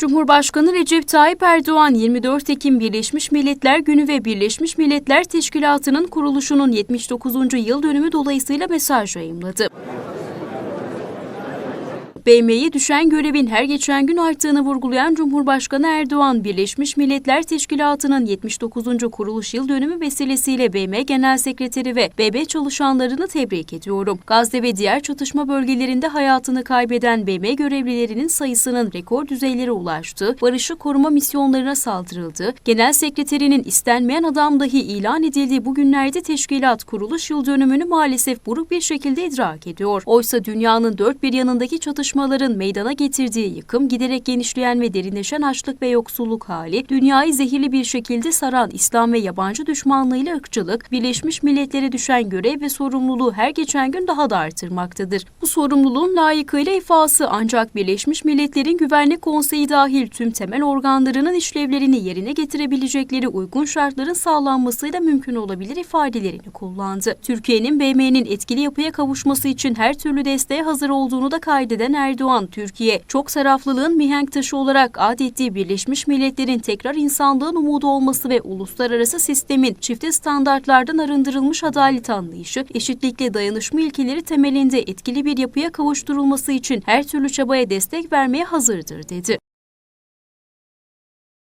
Cumhurbaşkanı Recep Tayyip Erdoğan 24 Ekim Birleşmiş Milletler Günü ve Birleşmiş Milletler Teşkilatı'nın kuruluşunun 79. yıl dönümü dolayısıyla mesaj yayımladı. BM'ye düşen görevin her geçen gün arttığını vurgulayan Cumhurbaşkanı Erdoğan, Birleşmiş Milletler Teşkilatı'nın 79. kuruluş yıl dönümü vesilesiyle BM Genel Sekreteri ve BB çalışanlarını tebrik ediyorum. Gazze ve diğer çatışma bölgelerinde hayatını kaybeden BM görevlilerinin sayısının rekor düzeylere ulaştı, barışı koruma misyonlarına saldırıldı, Genel Sekreterinin istenmeyen adam dahi ilan edildiği bu günlerde teşkilat kuruluş yıl dönümünü maalesef buruk bir şekilde idrak ediyor. Oysa dünyanın dört bir yanındaki çatışmaların meydana getirdiği yıkım, giderek genişleyen ve derinleşen açlık ve yoksulluk hali, dünyayı zehirli bir şekilde saran İslam ve yabancı düşmanlığıyla ırkçılık, Birleşmiş Milletler'e düşen görev ve sorumluluğu her geçen gün daha da artırmaktadır. Bu sorumluluğun layıkıyla ifası ancak Birleşmiş Milletler'in Güvenlik Konseyi dahil tüm temel organlarının işlevlerini yerine getirebilecekleri uygun şartların sağlanmasıyla mümkün olabilir ifadelerini kullandı. Türkiye'nin BM'nin etkili yapıya kavuşması için her türlü desteğe hazır olduğunu da kaydeden Erdoğan, Türkiye çok taraflılığın mihenk taşı olarak adettiği Birleşmiş Milletler'in tekrar insanlığın umudu olması ve uluslararası sistemin çifte standartlardan arındırılmış adalet anlayışı, eşitlikle dayanışma ilkeleri temelinde etkili bir yapıya kavuşturulması için her türlü çabaya destek vermeye hazırdır dedi.